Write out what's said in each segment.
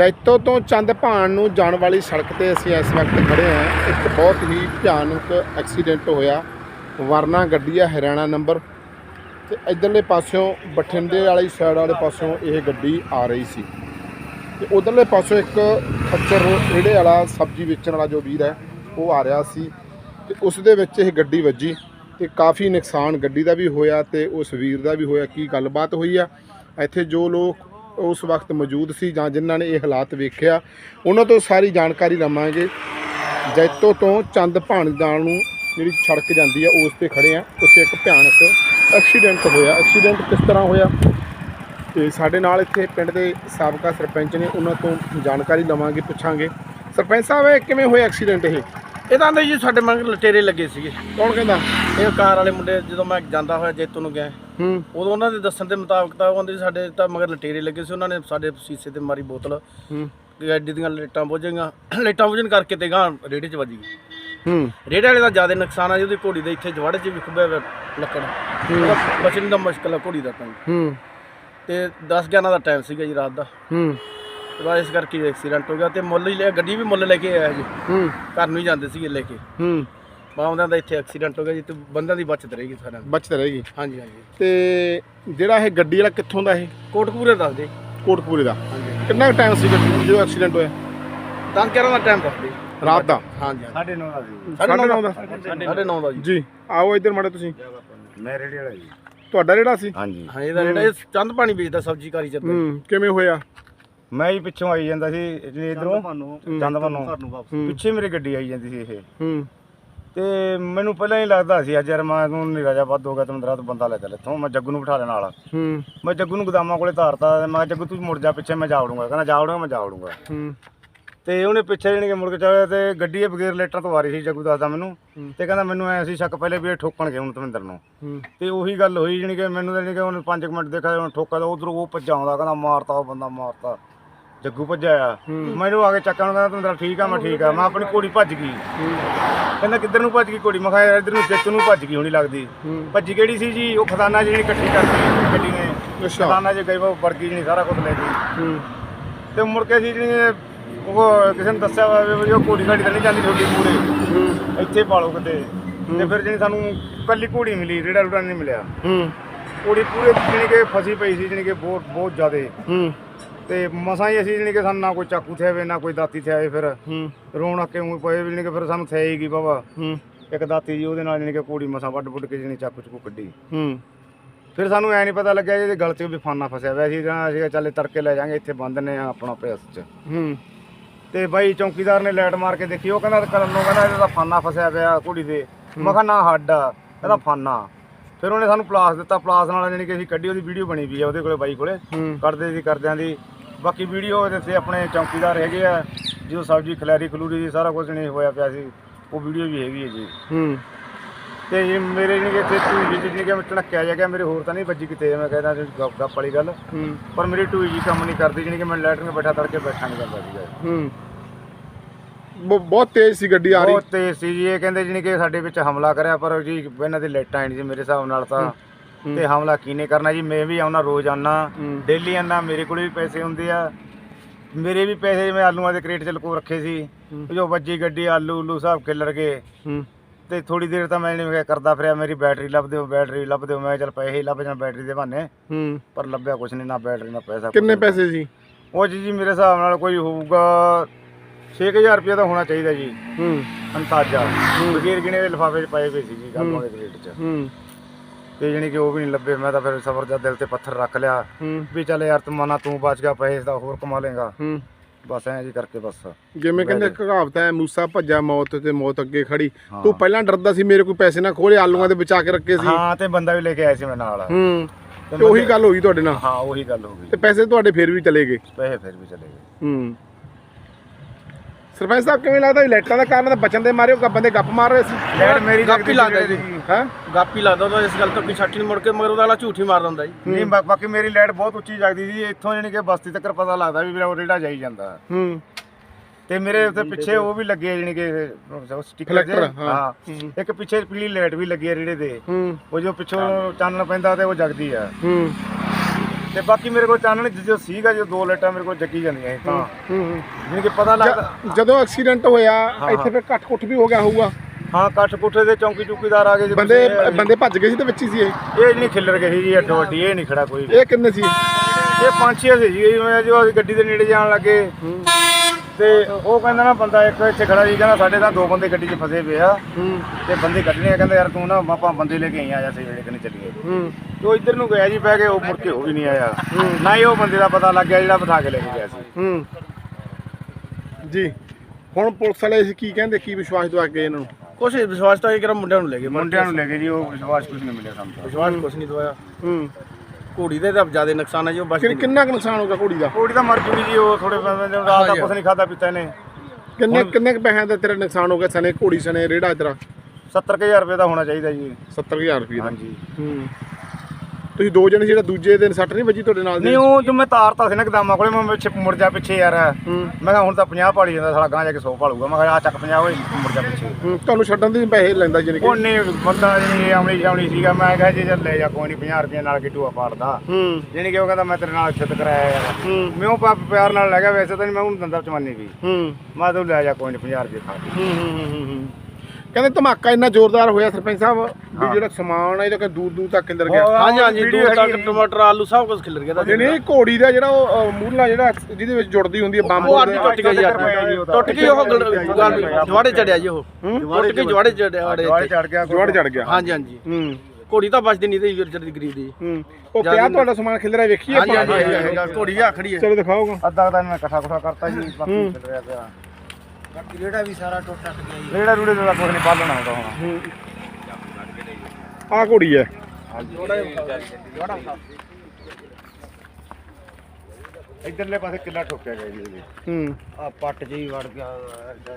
ਜੈਤੋ ਤੋਂ ਚੰਦ ਭਾਣ ਨੂੰ ਜਾਣ ਵਾਲੀ ਸੜਕ ਤੇ ਅਸੀਂ ਇਸ ਵਕਤ ਖੜੇ ਹਾਂ। ਇੱਕ ਬਹੁਤ ਹੀ ਭਿਆਨਕ ਐਕਸੀਡੈਂਟ ਹੋਇਆ। ਵਰਨਾ ਗੱਡੀ ਆ, ਹਰਿਆਣਾ ਨੰਬਰ। ਤੇ ਇਧਰਲੇ ਪਾਸਿਓਂ ਬਠਿੰਡੇ ਵਾਲੀ ਸਾਈਡ ਵਾਲੇ ਪਾਸਿਓਂ ਇਹ ਗੱਡੀ ਆ ਰਹੀ ਸੀ। ਤੇ ਉਧਰਲੇ ਪਾਸਿਓਂ ਇੱਕ ਖੱਚਰ ਰੇੜੇ ਵਾਲਾ, ਸਬਜ਼ੀ ਵੇਚਣ ਵਾਲਾ ਜੋ ਵੀਰ ਹੈ, ਉਹ ਆ ਰਿਹਾ ਸੀ। ਤੇ ਉਸ ਦੇ ਵਿੱਚ ਇਹ ਗੱਡੀ ਵੱਜੀ ਤੇ ਕਾਫੀ ਨੁਕਸਾਨ ਗੱਡੀ ਦਾ ਵੀ ਹੋਇਆ ਤੇ ਉਸ ਵੀਰ ਦਾ ਵੀ ਹੋਇਆ। ਕੀ ਗੱਲਬਾਤ ਹੋਈ ਆ? ਇੱਥੇ ਜੋ ਲੋਕ ਉਸ ਵਕਤ ਮੌਜੂਦ ਸੀ ਜਾਂ ਜਿਨ੍ਹਾਂ ਨੇ ਇਹ ਹਾਲਾਤ ਵੇਖਿਆ, ਉਹਨਾਂ ਤੋਂ ਸਾਰੀ ਜਾਣਕਾਰੀ ਲਵਾਂਗੇ। ਜੈਤੋ ਤੋਂ ਚੰਦ ਭਾਣਦਾਨ ਨੂੰ ਜਿਹੜੀ ਸੜਕ ਜਾਂਦੀ ਆ, ਉਸ ਤੇ ਖੜੇ ਆ। ਉੱਥੇ ਇੱਕ ਭਿਆਨਕ ਐਕਸੀਡੈਂਟ ਹੋਇਆ। ਐਕਸੀਡੈਂਟ ਕਿਸ ਤਰ੍ਹਾਂ ਹੋਇਆ? ਤੇ ਸਾਡੇ ਨਾਲ ਇੱਥੇ ਪਿੰਡ ਦੇ ਸਾਬਕਾ ਸਰਪੰਚ ਨੇ, ਉਹਨਾਂ ਤੋਂ ਜਾਣਕਾਰੀ ਲਵਾਂਗੇ, ਪੁੱਛਾਂਗੇ। ਸਰਪੰਚ ਸਾਹਿਬ, ਇਹ ਕਿਵੇਂ ਹੋਇਆ ਐਕਸੀਡੈਂਟ ਇਹ? ਇਹਦਾ ਦੇ ਜੀ ਸਾਡੇ ਮੰਗ ਲਟੇਰੇ ਲੱਗੇ ਸੀਗੇ। ਕੌਣ ਕਹਿੰਦਾ? ਇਹ ਕਾਰ ਵਾਲੇ ਮੁੰਡੇ ਜਦੋਂ ਮੈਂ ਜਾਂਦਾ ਹੋਇਆ ਜੇਤੂ ਨੂੰ ਗਿਆ। ਹੂੰ। ਉਦੋਂ ਉਹਨਾਂ ਦੇ ਦੱਸਣ ਦੇ ਮੁਤਾਬਕ ਤਾਂ ਉਹਦੇ ਸਾਡੇ ਤਾਂ ਮਗਰ ਲਟੇਰੇ ਲੱਗੇ ਸੀ ਉਹਨਾਂ ਨੇ ਸਾਡੇ ਸੀਸੇ ਤੇ ਮਾਰੀ ਬੋਤਲ। ਹੂੰ। ਗੱਡੀ ਦੀਆਂ ਲਾਈਟਾਂ ਬੁਝੀਆਂ। ਲਾਈਟਾਂ ਬੁਝਣ ਕਰਕੇ ਤੇ ਗਾਂ ਰੇੜੇ 'ਚ ਵੱਜ ਗਈ। ਹੂੰ। ਰੇੜੇ ਵਾਲੇ ਦਾ ਜ਼ਿਆਦਾ ਨੁਕਸਾਨ ਆ ਜੀ ਉਹਦੀ ਘੋੜੀ ਦੇ ਇੱਥੇ ਜਵਾੜੇ 'ਚ ਵੀ ਖੁੱਬਿਆ ਹੋਇਆ ਲੱਕੜ। ਬਚਣ ਦਾ ਮੁਸ਼ਕਲ ਆ ਘੋੜੀ ਦਾ ਤਾਂ। ਹੂੰ। ਤੇ 10 11 ਦਾ ਟਾਈਮ ਸੀਗਾ ਜੀ ਰਾਤ ਦਾ। ਹੂੰ। ਤੇ ਬਸ ਇਸ ਕਰਕੇ ਐਕਸੀਡੈਂਟ ਹੋ ਗਿਆ ਤੇ ਮੁੱਲ ਹੀ ਲਿਆ ਗੱਡੀ ਵੀ ਮੁੱਲ ਲੈ ਕੇ ਆਇਆ ਜੀ। ਹੂੰ। ਘਰ ਨੂੰ ਹੀ ਜਾਂਦੇ ਸੀਗੇ ਲੈ ਕੇ। ਹੂੰ। ਬਾਉਂਦਿਆਂ ਦਾ ਇੱਥੇ ਐਕਸੀਡੈਂਟ ਹੋ ਗਿਆ ਜੀ ਤੇ ਬੰਦਿਆਂ ਦੀ ਬਚਤ ਰਹੇਗੀ ਸਾਰਿਆਂ ਦੀ। ਬਚਤ ਰਹੇਗੀ। ਹਾਂਜੀ ਹਾਂਜੀ। ਤੇ ਜਿਹੜਾ ਇਹ ਗੱਡੀ ਵਾਲਾ ਕਿੱਥੋਂ ਦਾ ਇਹ? ਕੋਟਕਪੂਰੇ ਦੱਸ ਦੇ ਕੋਟਕਪੂਰੇ ਦਾ। ਹਾਂਜੀ। ਕਿੰਨਾ ਟਾਈਮ ਸੀ ਗੱਡੀ ਨੂੰ ਜਦੋਂ ਐਕਸੀਡੈਂਟ ਹੋਇਆ? 10 11 ਦਾ ਟਾਈਮ ਦੱਸ ਦੇ ਰਾਤ ਦਾ? ਹਾਂਜੀ ਸਾਢੇ ਨੌ ਦਾ ਸੀ ਸਾਢੇ ਨੌ ਦਾ। ਸਾਢੇ 9 ਦਾ ਜੀ। ਜੀ। ਆਓ ਇੱਧਰ ਮਾੜੇ ਤੁਸੀਂ। ਮੈਂ ਰੇੜੀ ਵਾਲਾ ਜੀ। ਤੁਹਾਡਾ ਜਿਹੜਾ ਸੀ? ਹਾਂਜੀ। ਹਾਂ ਇਹਦਾ ਰੇਟ ਇਹ ਚੰਦ ਪਾਣੀ ਵੇਚਦਾ ਸਬਜ਼ੀ ਕਾਰੀ ਚ ਹੂੰ ਕਿਵੇਂ ਹੋਇਆ? ਮੈਂ ਹੀ ਪਿੱਛੋਂ ਆਈ ਜਾਂਦਾ ਸੀ ਇਧਰੋਂ। ਚੰਦਪਾਨੋਂ ਹੂੰ ਪਿੱਛੇ ਮੇਰੀ ਗੱਡੀ ਆਈ ਜਾਂਦੀ ਸੀ ਇਹ। ਹੂੰ। ਤੇ ਮੈਨੂੰ ਪਹਿਲਾਂ ਹੀ ਲੱਗਦਾ ਸੀ ਅੱਜ ਯਾਰ ਮੈਂ ਨੂੰ ਨਿਰਾਜਾ ਵੱਧ ਹੋ ਗਿਆ ਤੇ ਮੇਰਾ ਤਾਂ ਬੰਦਾ ਲੈ ਚੱਲ ਇੱਥੋਂ। ਮੈਂ ਜੱਗੂ ਨੂੰ ਬਿਠਾ ਲੈਣ ਨਾਲ। ਹੂੰ। ਮੈਂ ਜੱਗੂ ਨੂੰ ਗਦਾਮਾਂ ਕੋਲੇ ਧਾਰਤਾ ਮੈਂ ਕਿਹਾ, ਜੱਗੂ ਤੂੰ ਮੁੜ ਜਾ ਪਿੱਛੇ ਮੈਂ ਜਾ ਵੜੂੰਗਾ। ਕਹਿੰਦਾ ਜਾ ਵੜੂੰਗਾ ਮੈਂ ਜਾ ਵੜੂੰਗਾ। ਹੂੰ। ਤੇ ਉਹਨੇ ਪਿੱਛੇ ਜਾਣੀ ਕਿ ਮੁੜ ਕੇ ਚੱਲਿਆ ਤੇ ਗੱਡੀ ਇਹ ਬਗੈਰ ਲੈਟਾਂ ਤੋਂ ਆ ਰਹੀ ਸੀ ਜੱਗੂ ਦੱਸਦਾ ਮੈਨੂੰ। ਤੇ ਕਹਿੰਦਾ ਮੈਨੂੰ ਐ ਸੀ ਸ਼ੱਕ ਪਹਿਲੇ ਵੀ ਇਹ ਠੋਕਣਗੇ ਹੁਣ ਤਵਿੰਦਰ ਨੂੰ। ਹੂੰ। ਤੇ ਉਹੀ ਗੱਲ ਹੋਈ ਜਾਣੀ ਕਿ ਮੈਨੂੰ ਜਾਣੀ ਕਿ ਉਹਨੇ 5 ਮਿੰਟ ਦੇਖਿਆ ਉਹਨੇ ਠੋਕਾ ਤਾਂ ਉਧਰੋਂ ਉਹ ਭੱਜਾ ਆਉਂਦਾ ਕਹਿੰਦਾ ਮਾਰਤਾ ਉਹ ਬੰਦਾ ਮਾਰਤਾ। ਜੱਗੂ ਭੱਜਿਆ ਆ। ਮੈਨੂੰ ਆ ਕੇ ਚੱਕਣ ਨੂੰ ਕਹਿੰਦਾ ਤਵਿੰਦਰ ਠੀਕ ਆ ਮੈਂ ਠੀਕ ਆ। ਮੈਂ ਆਪਣੀ ਘੋੜੀ ਭੱਜ ਗਈ। ਕਹਿੰਦਾ ਕਿੱਧਰ ਨੂੰ ਭੱਜ ਗਈ ਘੋੜੀ? ਮੈਂ ਕਿਹਾ ਇੱਧਰ ਨੂੰ ਚਿੱਤ ਨੂੰ ਭੱਜ ਗਈ ਹੋਣੀ ਲੱਗਦੀ। ਭੱਜੀ ਕਿਹੜੀ ਸੀ ਜੀ? ਉਹ ਖਜ਼ਾਨਾ ਜਿਹੜੀ ਇਕੱਠੀ ਕਰਤੀ ਗੱਡੀ ਨੇ। ਖਜ਼ਾਨਾ ਜੇ ਗਈ ਉਹ ਗਈ ਜਿਹੜੀ ਸਾਰਾ ਕੁਝ ਲੈ ਗਈ। ਤੇ ਮੁੜ ਕੇ ਅਸੀਂ ਜਿਹੜੀ ਉਹ ਕਿਸੇ ਨੂੰ ਦੱਸਿਆ ਵਾ ਉਹ ਘੋੜੀ ਗਾੜੀ ਤਾਂ ਨਹੀਂ ਜਾਂਦੀ ਤੁਹਾਡੀ ਪੂਰੇ। ਹੂੰ। ਇੱਥੇ ਪਾਲੋ ਕਿਤੇ। ਤੇ ਫਿਰ ਜਿਹੜੀ ਸਾਨੂੰ ਕੱਲੀ ਘੋੜੀ ਮਿਲੀ ਰੇੜਾ ਰੂੜਾ ਨਹੀਂ ਮਿਲਿਆ। ਹੂੰ। ਘੋੜੀ ਪੂਰੇ ਜਿਹੜੀ ਕਿ ਫਸੀ ਪਈ ਸੀ ਜਿਹੜੀ ਕਿ ਬਹੁਤ ਬਹੁਤ ਜ਼ਿਆਦੇ। ਹੂੰ। ਤੇ ਮਸਾਂ ਹੀ ਅਸੀਂ ਜਿਹੜੀ ਕਿ ਸਾਨੂੰ ਨਾ ਕੋਈ ਚਾਕੂ ਥਿਆਵੇ ਨਾ ਕੋਈ ਦਾਤੀ ਥਿਆਵੇ ਫਿਰ। ਹੂੰ। ਰੋਣ ਅੱਕੇ ਉਂ ਪਏ ਵੀ ਜਿਹੜੀ ਕਿ ਫਿਰ ਸਾਨੂੰ ਥਿਆ ਹੀ ਗਈ ਬਾਬਾ। ਹੂੰ। ਇੱਕ ਦਾਤੀ ਜੀ ਉਹਦੇ ਨਾਲ ਜਿਹੜੀ ਕਿ ਘੋੜੀ ਮਸਾਂ ਵੱਢ ਵੱਢ ਕੇ ਜਿਹੜੀ ਚਾਕੂ ਚੁਕੂ ਕੱਢੀ। ਹੂੰ। ਫਿਰ ਸਾਨੂੰ ਐ ਨਹੀਂ ਪਤਾ ਲੱਗਿਆ ਜੀ ਇਹਦੇ ਗਲ 'ਚ ਵੀ ਫਾਨਾ ਫਸਿਆ ਹੋਇਆ ਸੀ ਜਾਂ ਅਸੀਂ ਚੱਲ ਤੜਕੇ ਲੈ ਜਾਾਂਗੇ ਇੱਥੇ ਬੰਦ ਨੇ ਆਪਣਾ ਪਿਆਸ 'ਚ। ਹੂੰ। ਤੇ ਬਾਈ ਚੌਕੀਦਾਰ ਨੇ ਲਾਈਟ ਮਾਰ ਕੇ ਦੇਖੀ ਉਹ ਕਹਿੰਦਾ ਕਰਨ ਨੂੰ ਕਹਿੰਦਾ ਇਹਦਾ ਫਾਨਾ ਫਸਿਆ ਪਿਆ ਕੁੜੀ ਦੇ ਮੈਂ ਕਿਹਾ ਨਾ ਹੱਡ ਆ ਇਹਦਾ ਫਾਨਾ। ਫਿਰ ਉਹਨੇ ਸਾਨੂੰ ਪਲਾਸ ਦਿੱਤਾ ਪਲਾਸ ਨਾਲ ਜਾਣੀ ਕਿ ਅਸੀਂ ਕੱਢੀ ਉਹਦੀ ਵੀਡੀਓ ਬਣੀ ਪਈ ਆ ਉਹਦੇ ਕੋਲੇ ਬਾਈ ਕੋਲੇ। ਹੂੰ। ਕਰਦੇ ਸੀ ਕਰਦਿਆਂ ਦੀ। ਬਾਕੀ ਵੀਡੀਓ ਉਹਦੇ ਤੇ ਆਪਣੇ ਚੌਕੀਦਾਰ ਹੈਗੇ ਆ ਜੋ ਸਬਜ਼ੀ ਖਿਲਾਰੀ ਖਲੂਰੀ ਦੀ ਸਾਰਾ ਕੁਝ ਨਹੀਂ ਹੋਇਆ ਪਿਆ ਸੀ। ਉਹ ਵੀਡੀਓ ਵੀ ਹੈਗੀ ਹੈ ਜੀ। ਹੂੰ। ਤੇ ਜੀ ਮੇਰੇ ਜਿਹੜੀ ਕਿ ਇੱਥੇ ਟੂਈ ਜੀ ਜਿਹੜੀ ਕਿ ਮੈਂ ਝਣਕਿਆ ਜਾ ਗਿਆ ਮੇਰੇ ਹੋਰ ਤਾਂ ਨਹੀਂ ਵੱਜੀ ਕਿਤੇ ਮੈਂ ਕਹਿੰਦਾ ਜੀ ਗੱਪ ਗੱਪ ਵਾਲੀ ਗੱਲ। ਹੂੰ। ਪਰ ਮੇਰੀ ਟੂਈ ਜੀ ਕੰਮ ਨਹੀਂ ਕਰਦੀ ਜਿਹੜੀ ਕਿ ਮੈਂ ਲੈਟਰਿੰਗ ਬੈਠਾ ਤੜਕੇ ਬੈਠਾ ਨਹੀਂ ਜਾਂਦਾ ਸੀਗਾ। ਹੂੰ। ਬ- ਬਹੁਤ ਤੇਜ਼ ਸੀ ਗੱਡੀ ਆ ਰਹੀ। ਬਹੁਤ ਤੇਜ਼ ਸੀ ਜੀ ਇਹ ਕਹਿੰਦੇ ਜਿਹਨੇ ਕਿ ਸਾਡੇ ਵਿੱਚ ਹਮਲਾ ਕਰਿਆ ਪਰ ਜੀ ਇਹਨਾਂ ਦੀ ਲਾਈਟਾਂ ਨਹੀਂ ਸੀ ਮੇਰੇ ਹਿਸਾਬ ਨਾਲ ਤਾਂ। ਤੇ ਹਮਲਾ ਕਿਹਨੇ ਕਰਨਾ ਜੀ? ਮੈਂ ਵੀ ਆਉਣਾ ਰੋਜ਼ ਆਉਣਾ ਹੂੰ। ਡੇਲੀ ਆਉਣਾ ਮੇਰੇ ਕੋਲ ਵੀ ਪੈਸੇ ਹੁੰਦੇ ਆ। ਮੇਰੇ ਵੀ ਪੈਸੇ ਮੈਂ ਆਲੂਆਂ ਦੇ ਕ੍ਰੇਟ ਚ ਲਕੋ ਰੱਖੇ ਸੀ। ਜੋ ਵੱਜੀ ਗੱਡੀ ਆਲੂ ਉਲੂ ਸਭ ਖਿਲਰ ਗਏ। ਹੂੰ। ਤੇ ਥੋੜੀ ਦੇਰ ਤਾਂ ਮੈਂ ਨਹੀਂ ਕਰਦਾ ਫਿਰਿਆ ਮੇਰੀ ਬੈਟਰੀ ਲੱਭ ਦਿਓ ਬੈਟਰੀ ਲੱਭ ਦਿਓ। ਮੈਂ ਚੱਲ ਪੈਸੇ ਹੀ ਲੱਭ ਜਾਣ ਬੈਟਰੀ ਦੇ ਬਹਾਨੇ। ਹੂੰ। ਪਰ ਲੱਭਿਆ ਕੁਛ ਨਹੀਂ ਨਾ ਬੈਟਰੀ ਨਾ ਪੈਸਾ ਕਿੰਨੇ ਪੈਸੇ ਸੀ? ਉਹ ਜੀ ਜੀ ਮੇਰੇ ਹਿਸਾਬ ਨਾਲ ਕੋਈ ਹੋਊਗਾ 6000 ਰੁਪਏ ਦਾ ਹੋਣਾ ਚਾਹੀਦਾ ਜੀ। ਹੂੰ। ਅੰਤਾਜਾ ਬਗੀਰ ਗਿਣੇ ਦੇ ਲਿਫਾਫੇ 'ਚ ਪਏ ਪਏ ਸੀ ਜੀ ਗਾਲੋਂ ਦੇ ਕ੍ਰੇਟ 'ਚ। ਹੂੰ। ਤੇ ਜਾਣੀ ਕਿ ਉਹ ਵੀ ਨਹੀਂ ਲੱਭੇ ਮੈਂ ਤਾਂ ਫਿਰ ਸਬਰ ਦਾ ਦਿਲ ਤੇ ਪੱਥਰ ਰੱਖ ਲਿਆ ਹੂੰ। ਵੀ ਚੱਲ ਯਾਰ ਤੂੰ ਮਨਾ ਤੂੰ ਬਚ ਗਿਆ ਪੈਸੇ ਦਾ ਹੋਰ ਕਮਾ ਲੇਗਾ। ਹੂੰ। ਬਸ ਐਂ ਜੀ ਕਰਕੇ ਬਸ। ਜਿਵੇਂ ਕਹਿੰਦੇ ਇੱਕ ਕਹਾਵਤ ਹੈ ਮੂਸਾ ਭੱਜਾ ਮੌਤ ਤੇ ਮੌਤ ਅੱਗੇ ਖੜੀ। ਤੂੰ ਪਹਿਲਾਂ ਡਰਦਾ ਸੀ ਮੇਰੇ ਕੋਈ ਪੈਸੇ ਨਾ ਖੋਲੇ ਆਲੂਆਂ ਦੇ ਬਚਾ ਕੇ ਰੱਖੇ ਸੀ। ਹਾਂ ਤੇ ਬੰਦਾ ਵੀ ਲੈ ਕੇ ਆਇਆ ਸੀ ਮੈਂ ਨਾਲ। ਹੂੰ। ਤੇ ਉਹੀ ਗੱਲ ਹੋਈ ਤੁਹਾਡੇ ਨਾਲ? ਹਾਂ ਉਹੀ ਗੱਲ ਹੋ ਗਈ। ਤੇ ਪੈਸੇ ਤੁਹਾਡੇ ਫਿਰ ਵੀ ਚਲੇ ਗਏ? ਪੈਸੇ ਫਿਰ ਵੀ ਚਲੇ ਗਏ। ਹੂੰ। ਸਰਪੰਚ ਸਾਹਿਬ ਕਿਵੇਂ ਲੱਗਦਾ ਇਲੈਕਟਾਂ ਦਾ ਕਾਰਨ ਤਾਂ ਬਚਣ ਦੇ ਮਾਰੇ ਉਹ ਬੰਦੇ ਗੱਪ ਮਾਰ ਰਹੇ ਸੀ? ਲੈਟ ਮੇਰੀ ਗਾਪੀ ਲੱਗਦਾ ਜੀ। ਹੈ? ਗਾਪੀ ਲੱਗਦਾ ਉਹਦਾ ਇਸ ਗੱਲ ਤੋਂ ਕੋਈ ਛੱਟੀ ਨਹੀਂ ਮੁੜ ਕੇ ਮਗਰ ਉਹਦਾ ਵਾਲਾ ਝੂਠ ਹੀ ਮਾਰ ਦਿੰਦਾ ਜੀ। ਨਹੀਂ ਬਾ- ਬਾਕੀ ਮੇਰੀ ਲਾਈਟ ਬਹੁਤ ਉੱਚੀ ਜਗਦੀ ਸੀ ਇੱਥੋਂ ਜਾਣੀ ਕਿ ਬਸਤੀ ਤੱਕ ਪਤਾ ਲੱਗਦਾ ਵੀ ਮੇਰਾ ਉਹ ਰੇੜਾ ਜਾਈ ਜਾਂਦਾ। ਹੂੰ। ਤੇ ਮੇਰੇ ਉੱਤੇ ਪਿੱਛੇ ਉਹ ਵੀ ਲੱਗੇ ਜਾਣੀ ਕਿ ਸਟicker Reflector, ਜੇ ਹਾਂ। ਹਾਂ। ਇੱਕ ਪਿੱਛੇ ਪੀਲੀ ਲਾਈਟ ਵੀ ਲੱਗੀ ਆ ਰੇੜੇ ਦੇ। ਹੂੰ। ਉਹ ਜੋ ਪਿੱਛੋਂ ਚਾਨਣ ਪੈਂਦਾ ਤੇ ਉਹ ਜਗਦੀ ਆ। ਹੂੰ। ਤੇ ਬਾਕੀ ਮੇਰੇ ਕੋਲ ਚਾਨਣ ਜੋ ਸੀਗਾ ਜੋ ਦੋ ਲਾਈਟਾਂ ਮੇਰੇ ਕੋਲ ਜੱਗੀ ਜਾਂਦੀਆਂ ਸੀ ਤਾਂ। ਹੂੰ ਹੂੰ ਜਿਵੇਂ ਕਿ ਪਤਾ ਲੱਗਦਾ ਜ- ਜਦੋਂ ਐਕਸੀਡੈਂਟ ਹੋਇਆ। ਇੱਥੇ ਫਿਰ ਕੱਟ ਕੁੱਟ ਵੀ ਹੋ ਗਿਆ ਹੋਊਗਾ। ਹਾਂ ਕੱਠ ਕੁੱਠੇ ਦੇ ਚੌਂਕੀ ਚੌਕੀਦਾਰ ਆ ਗਏ ਜੀ ਬੰਦੇ ਬੰਦੇ ਭੱਜ ਗਏ ਸੀ ਤੇ ਵਿੱਚ ਹੀ ਸੀ ਇਹ? ਇਹ ਨਹੀਂ ਖਿੱਲਰ ਗਏ ਸੀ ਜੀ ਅੱਡੋ ਵੱਡੀ ਇਹ ਨਹੀਂ ਖੜਾ ਕੋਈ। ਇਹ ਕਿੰਨੇ ਸੀ? ਇਹ ਪੰਜ ਛੇ ਸੀ ਜੀ ਮੈਂ ਜੋ ਗੱਡੀ ਦੇ ਨੇੜੇ ਜਾਣ ਲੱਗੇ। ਤੇ ਉਹ ਕਹਿੰਦਾ ਨਾ ਬੰਦਾ ਇੱਕ ਇੱਥੇ ਖੜਾ ਸੀ ਕਹਿੰਦਾ ਸਾਡੇ ਤਾਂ ਦੋ ਬੰਦੇ ਗੱਡੀ 'ਚ ਫਸੇ ਪਏ ਆ। ਤੇ ਬੰਦੇ ਕੱਢਣੇ ਆ ਕਹਿੰਦਾ ਯਾਰ ਤੂੰ ਨਾ ਆਪਾਂ ਬੰਦੇ ਲੈ ਕੇ ਆਈ ਆ ਜਾਂ ਸਵੇਰੇ ਕਨੇ ਚੱਲੀਏ। ਉਹ ਇੱਧਰ ਨੂੰ ਗਿਆ ਜੀ ਪੈ ਕੇ ਉਹ ਮੁੜ ਕੇ ਉਹ ਵੀ ਨਹੀਂ ਆਇਆ। ਨਾ ਹੀ ਉਹ ਬੰਦੇ ਦਾ ਪਤਾ ਲੱਗ ਗਿਆ ਜਿਹੜਾ ਬਿਠਾ ਕੇ ਲੈ ਕੇ ਗਿਆ ਸੀ। ਹੂੰ। ਜੀ। ਹੁਣ ਪੁਲਿਸ ਵਾਲੇ ਸੀ ਕੀ ਕਹਿੰਦੇ ਕੀ ਵਿਸ਼ਵਾਸ ਦਵਾ ਕੇ ਇਹਨਾਂ ਨੂੰ? ਕੁਛ ਵਿਸ਼ਵਾਸ ਤਾਂ ਇਹ ਕਰਾਂ ਮੁੰਡਿਆਂ ਨੂੰ ਲੈ ਗਏ। ਮੁੰਡਿਆਂ ਨੂੰ ਲੈ ਕੇ ਜੀ ਉਹ ਵਿਸ਼ਵਾਸ ਕੁਝ ਨਹੀਂ ਮਿਲਿਆ ਸਾਨੂੰ ਤਾਂ। ਵਿਸ਼ਵਾਸ ਕੁਛ ਨਹੀਂ ਦਵਾਇਆ। ਹੂੰ। ਘੋੜੀ ਦੇ ਤਾਂ ਜ਼ਿਆਦਾ ਨੁਕਸਾਨ ਹੈ ਜੀ ਉਹ ਬਚ ਕਿੰਨਾ ਕੁ ਨੁਕਸਾਨ ਹੋ ਗਿਆ ਘੋੜੀ ਦਾ? ਕੋੜੀ ਤਾਂ ਮਰ ਜੂਗੀ ਜੀ ਉਹ ਥੋੜੇ ਬੰਦੇ ਨੇ ਰਾਤ ਦਾ ਕੁਝ ਨਹੀਂ ਖਾਦਾ ਪੀਤਾ ਇਹਨੇ। ਕਿੰਨੇ ਕਿੰਨੇ ਕੁ ਪੈਸਿਆਂ ਦਾ ਤੇਰਾ ਨੁਕਸਾਨ ਹੋ ਗਿਆ ਸਨੇ ਘੋੜੀ ਸਨੇ ਰੇੜਾ ਤੇਰਾ? 70000 ਰੁਪਏ ਦਾ ਹੋਣਾ ਚਾਹੀਦਾ ਜੀ। 70000 ਰੁਪਏ ਦਾ। ਹਾਂਜੀ। ਹੂੰ। ਤੁਸੀਂ ਦੋ ਜਣੇ ਜਿਹੜਾ ਦੂਜੇ ਦਿਨ ਸੱਟ ਨਹੀਂ ਵੱਜੀ ਤੁਹਾਡੇ ਨਾਲ ਨਹੀਂ ਉਹ ਜੋ ਮੈਂ ਤਾਰਤਾ ਸੀ ਨਾ ਕਦਾਮਾ ਕੋਲੇ ਮੈਂ ਪਿੱਛੇ ਮੁੜ ਜਾ ਪਿੱਛੇ ਯਾਰ। ਮੈਂ ਕਿਹਾ ਹੁਣ ਤਾਂ 50 ਪਾੜੀ ਜਾਂਦਾ ਸਾਲਾ ਗਾਂ ਜਾ ਕੇ 100 ਪਾਲੂਗਾ ਮੈਂ ਕਿਹਾ ਆ ਚੱਕ 50 ਓਏ ਮੁੜ ਜਾ ਪਿੱਛੇ। ਹੂੰ, ਤੁਹਾਨੂੰ ਛੱਡਣ ਦੇ ਪੈਸੇ ਲੈਂਦਾ ਜਾਨੀ ਕਿ? ਉਹਨੇ ਬੰਦਾ ਜਿਹੜੀ ਆਮਲੀ ਜਾਮਲੀ ਸੀਗਾ। ਮੈਂ ਕਿਹਾ ਜੀ ਚੱਲ ਲੈ ਜਾ ਕੋਈ ਨਹੀਂ 50 ਰੁਪਏ ਨਾਲ ਕਿਟੂਆ ਪਾੜਦਾ। ਹੂੰ। ਜਿਹਨੇ ਕਿ ਉਹ ਕਹਿੰਦਾ ਮੈਂ ਤੇਰੇ ਨਾਲ ਇੱਜ਼ਤ ਕਰਾਇਆ ਯਾਰ। ਹੂੰ। ਮੈਂ ਉਹ ਪਾ- ਪਿਆਰ ਨਾਲ ਲੈ ਗਿਆ ਵੈਸੇ ਤਾਂ ਨਹੀਂ ਮੈਂ ਉਹਨੂੰ ਦੰਦਾ ਚਮਾਨੀ ਵੀ। ਹੂੰ। ਮੈਂ ਤੂੰ ਲੈ ਜਾ ਕੋਈ ਨਹੀਂ 50 ਰੁਪਏ ਖਾ ਲਈ। ਹੂੰ, ਹੂੰ, ਹੂੰ, ਹੂੰ, ਹੂੰ। ਕਹਿੰਦੇ ਧਮਾਕਾ ਇੰਨਾ ਜ਼ੋਰਦਾਰ ਹੋਇਆ ਸਰਪੰਚ ਸਾਹਿਬ ਵੀ ਜਿਹੜਾ ਸਮਾਨ ਹੈ ਇਹਦਾ ਕਿ ਦੂਰ ਦੂਰ ਤੱਕ ਕਿੰਦਰ ਗਿਆ। ਹਾਂਜੀ ਹਾਂਜੀ ਦੂਰ ਤੱਕ। ਟਮਾਟਰ ਆਲੂ ਸਭ ਕੁਝ ਖਿਲਰ ਗਿਆ। ਤਾਂ ਇਹ ਘੋੜੀ ਦਾ ਜਿਹੜਾ ਉਹ ਮੂਰਲਾ ਜਿਹੜਾ ਜਿਹਦੇ ਵਿੱਚ ਜੁੜਦੀ ਹੁੰਦੀ ਹੈ ਬੰਬ ਉਹ ਉਹਦੇ- ਟੁੱਟ ਗਈ ਯਾਰ ਟੁੱਟ ਗਈ ਉਹ ਗੱਲ ਜਵਾੜੇ ਚੜਿਆ ਜੀ ਉਹ? ਟੁੱਟ ਕੇ ਜਵਾੜੇ ਚੜਿਆ ਜਵਾੜੇ ਚੜ ਗਿਆ। ਜੁੜ ਚੜ ਗਿਆ। ਹਾਂਜੀ ਹਾਂਜੀ। ਹੂੰ। ਘੋੜੀ ਤਾਂ ਬਚਦੀ ਨਹੀਂ ਤੇ ਵੀਰ ਦੀ ਗਰੀਬ ਦੀ। ਉਹ ਪਿਆ ਤੁਹਾਡਾ ਸਮਾਨ ਖਿਲਰਿਆ ਵੇਖੀਏ ਹਾਂਜੀ ਘੋੜੀ ਆ ਖੜੀ ਹੈ। ਚਲੋ ਦਿਖਾਓਗਾ ਅੱਧਾ ਅੱਧਾ ਮੈਂ ਇਕੱਠਾ ਇਕੱਠਾ ਕਰਤਾ ਜੀ ਬਾਕੀ ਰਿਹਾ ਪਿਆ। ਬਾਕੀ ਰੇੜਾ ਵੀ ਸਾਰਾ ਟੁੱਟ ਟੱਟ ਗਿਆ ਜੀ। ਰੇੜਾ ਰੂੜੇ ਦਾ ਕੁਝ ਨਹੀਂ ਪਾਲਣਾ ਹੁੰਦਾ ਹੁਣ। ਆਹ ਘੋੜੀ ਹੈ। ਇਧਰਲੇ ਪਾਸੇ ਕਿੱਲਾ ਠੋਕਿਆ ਗਿਆ ਜੀ ਇਹਦੇ ਹੂੰ। ਆ ਪੱਟ ਜੀ ਵੜ ਗਿਆ ਐਡਾ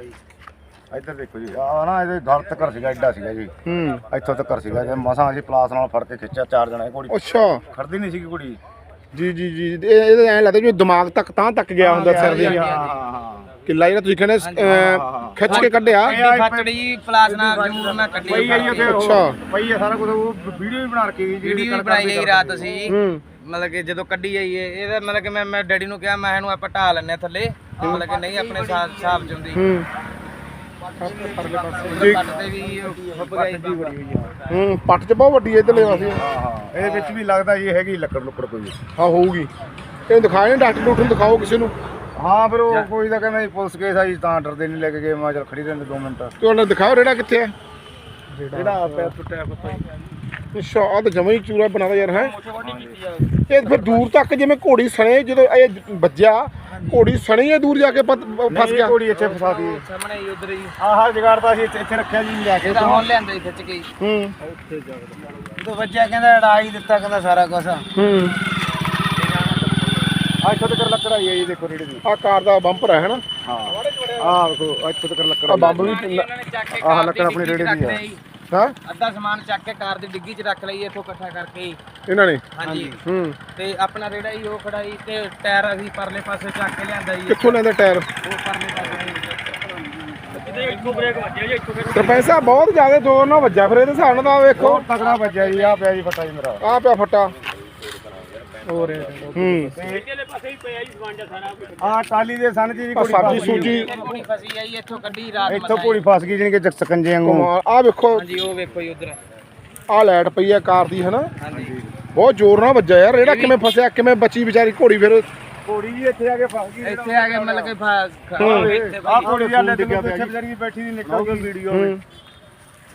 ਇੱਧਰ ਦੇਖੋ ਜੀ ਆ ਨਾ ਇਹਦੇ ਗਲ ਤੱਕ ਸੀਗਾ ਐਡਾ ਸੀਗਾ ਜੀ। ਹੂੰ। ਇੱਥੋਂ ਤੱਕ ਸੀਗਾ ਜੇ ਮਸਾਂ ਅਸੀਂ ਪਲਾਸ ਨਾਲ ਫੜ ਕੇ ਖਿੱਚਿਆ ਚਾਰ ਜਣੇ ਘੋੜੀ। ਅੱਛਾ। ਖੜਦੀ ਨਹੀਂ ਸੀਗੀ ਕੁੜੀ ਜੀ ਜੀ ਜੀ। ਇਹ ਇਹਦੇ ਐਂ ਲੱਗਦਾ ਜਿਵੇਂ ਦਿਮਾਗ ਤੱਕ ਤਾਂ ਤੱਕ ਗਿਆ ਹੁੰਦਾ ਸਿਰ ਦੇ ਹਾਂ ਹਾਂ ਹਾਂ। ਕਿੱਲਾ ਜਿਹੜਾ ਤੁਸੀਂ ਕਹਿੰਦੇ ਅਹ, ਖਿੱਚ ਕੇ ਕੱਢਿਆ? ਫਟੜੀ ਪਲਾਸ ਨਾਲ ਜਮੂਰ ਨਾਲ ਕੱਢੀ ਪਈ ਉੱਥੇ ਅੱਛਾ। ਉਹ- ਪਈ ਆ ਸਾਰਾ ਕੁਝ ਉਹ ਵੀਡੀਓ ਵੀ ਬਣਾ ਕੇ ਗਈ ਜਿਹੜੀ ਵੀਡੀਓ ਵੀ ਬਣਾਈ ਗਈ ਰਾਤ ਅਸੀਂ। ਹੂੰ। ਮਤਲਬ ਕਿ ਜਦੋਂ ਕੱਢੀ ਆਈ ਇਹ ਇਹਦਾ ਮਤਲਬ ਕਿ ਮੈਂ ਮੈਂ ਡੈਡੀ ਨੂੰ ਕਿਹਾ ਮੈਂ ਇਹਨੂੰ ਆਪਾਂ ਢਾ ਲੈਣੇ ਥੱਲੇ। ਮਤਲਬ ਕਿ ਨਹੀਂ ਆਪਣੇ ਸਾਹ ਚ ਹੁੰਦੀ ਹੂੰ। ਜੀ ਤੇ ਵੀ ਉਹ ਫੁੱਬ ਗਈ ਹੂੰ ਪੱਟ ਚ ਬਹੁਤ ਵੱਡੀ ਹੈ ਇਧਰਲੇ ਪਾਸੇ। ਹਾਂ। ਹਾਂ ਇਹਦੇ ਵਿੱਚ ਵੀ ਲੱਗਦਾ ਜੀ ਹੈਗੀ ਲੱਕੜ ਲੁੱਕੜ ਕੋਈ। ਹਾਂ ਹੋਊਗੀ। ਇਹ ਦਿਖਾਏ ਡਾਕਟਰ ਡਾਕਟਰ ਨੂੰ ਦਿਖਾਓ ਕਿਸੇ ਨੂੰ। ਹਾਂ ਫਿਰ ਉਹ ਕੋਈ ਤਾਂ ਕਹਿੰਦਾ ਜੀ ਪੁਲਿਸ ਕੇਸ ਆਈ ਤਾਂ ਡਰਦੇ ਨਹੀਂ ਲੈ ਕੇ ਗਏ ਮੈਂ ਚੱਲ ਖੜੀ ਰਹਿੰਦੇ 2 ਮਿੰਟ। ਤੁਹਾਨੂੰ ਦਿਖਾਓ ਰੇੜਾ ਕਿੱਥੇ ਹੈ ਜਿਹੜਾ ਪੈਰ ਟੁੱਟਿਆ ਪਤਾ ਅੱਛਾ ਆ ਤਾਂ ਜਮਾ ਹੀ ਚੂਰਾ ਬਣਾਦਾ ਯਾਰ ਹੈ? ਇਹ ਫਿਰ ਦੂਰ ਤੱਕ ਜਿਵੇਂ ਘੋੜੀ ਸਣੇ ਜਦੋਂ ਇਹ ਵੱਜਿਆ ਘੋੜੀ ਸਣੇ ਹੀ ਦੂਰ ਜਾ ਕੇ ਪਤ- ਫਸ ਨਹੀਂ ਗਿਆ? ਘੋੜੀ ਇੱਥੇ ਫਸਾਤੀ ਸਾਹਮਣੇ ਹੀ ਉਧਰ ਹੀ। ਆਹ ਜਗਾੜਤਾ ਸੀ ਇੱਥੇ ਇੱਥੇ ਰੱਖਿਆ ਜੀ ਲਿਆ ਕੇ ਇਹਦਾ ਹੁਣ ਲਿਆਂਦਾ ਖਿੱਚ ਕੇ ਹੂੰ। ਜਦੋਂ ਵੱਜਿਆ ਕਹਿੰਦਾ ਅੜਾਈ ਦਿੱਤਾ ਕਹਿੰਦਾ ਸਾਰਾ ਕੁਝ ਹੂੰ। ਆ ਇੱਥੋਂ ਤੱਕ ਲੱਕੜ ਆਈ ਹੈ ਜੀ ਦੇਖੋ ਰੇੜੀ ਦੀ। ਆ ਕਾਰ ਦਾ ਬੰਪਰ ਹੈ ਹਨਾ? ਹਾਂ। ਆਹ ਦੇਖੋ ਇੱਥੋਂ ਤੱਕ ਲੱਕੜ ਆ ਆਈ ਬੰਬ ਵੀ ਇਹਨਾਂ ਨੇ ਚੱਕ ਕੇ ਆਹ ਕਾਰ ਲੱਕੜ ਦੀ ਆਪਣੀ ਡਿੱਗੀ 'ਚ ਰੇਹੜੀ ਦੀ ਰੱਖ ਆ। ਲਈ। ਹਾਂ? ਅੱਧਾ ਸਮਾਨ ਚੱਕ ਕੇ ਕਾਰ ਦੀ ਡਿੱਗੀ 'ਚ ਰੱਖ ਲਈ ਇੱਥੋਂ ਇਕੱਠਾ ਕਰਕੇ। ਇਹਨਾਂ ਨੇ? ਹਾਂਜੀ। ਹੂੰ। ਤੇ ਆਪਣਾ ਰੇੜਾ ਹੀ ਉਹ ਖੜਾਈ ਤੇ ਟਾਇਰ ਅਸੀਂ ਪਰਲੇ ਪਾਸੇ ਚੱਕ ਕੇ ਲਿਆਂਦਾ ਜੀ। ਕਿੱਥੋਂ ਲੈਂਦੇ ਟਾਇਰ? ਉਹ ਪਰਲੇ ਪਾਸੇ ਸਰਪੰਚ ਸਾਹਿਬ ਬਹੁਤ ਜ਼ਿਆਦਾ ਜ਼ੋਰ ਨਾਲ ਵੱਜਾ ਫਿਰ ਇਹਦੇ ਹਿਸਾਬ ਨਾਲ ਵੇਖੋ। ਬਹੁਤ ਤਕੜਾ ਵੱਜਿਆ ਜੀ ਆ ਪਿਆ ਜੀ ਫਟਾ ਜੀ ਮੇਰਾ। ਆ ਪਿਆ ਫੱਟਾ। ਹੂੰ। ਆ ਟਾਲੀ ਦੇ ਸਨ ਜੀ ਆ ਘੋੜੀ ਸਬਜ਼ੀ। ਸੂਜੀ ਕੁੜੀ ਫਸੀ ਆਈ ਇੱਥੋਂ ਕੱਢੀ ਰਾਤ ਇੱਥੋਂ ਘੋੜੀ ਫਸ ਗਈ ਜਿਹਨੇ ਕਿ ਸਕੰਜੇ ਵਾਂਗੂ। ਆ ਵੇਖੋ ਹਾਂਜੀ ਉਹ ਵੇਖੋ। ਜੀ ਉਧਰ। ਆ ਲਾਈਟ ਪਈ ਆ ਕਾਰ ਦੀ ਹਨਾ? ਹਾਂਜੀ। ਬਹੁਤ ਜ਼ੋਰ ਨਾਲ ਵੱਜਾ ਯਾਰ। ਇਹੜਾ ਕਿਵੇਂ ਫਸਿਆ ਕਿਵੇਂ ਬਚੀ ਵਿਚਾਰੀ ਘੋੜੀ ਫਿਰ? ਘੋੜੀ ਜੀ ਇੱਥੇ ਆ ਕੇ ਫਸ ਗਈ। ਇੱਥੇ ਆ ਕੇ ਮਤਲਬ ਕਿ ਆ ਘੋੜੀ ਆ ਲੈ ਡਿੱਗਿਆ ਪਿਆ ਜੀ ਬੈਠੀ ਦੀ ਨਿਕਲ ਗਈ। ਵੀਡੀਓ ਹੂੰ।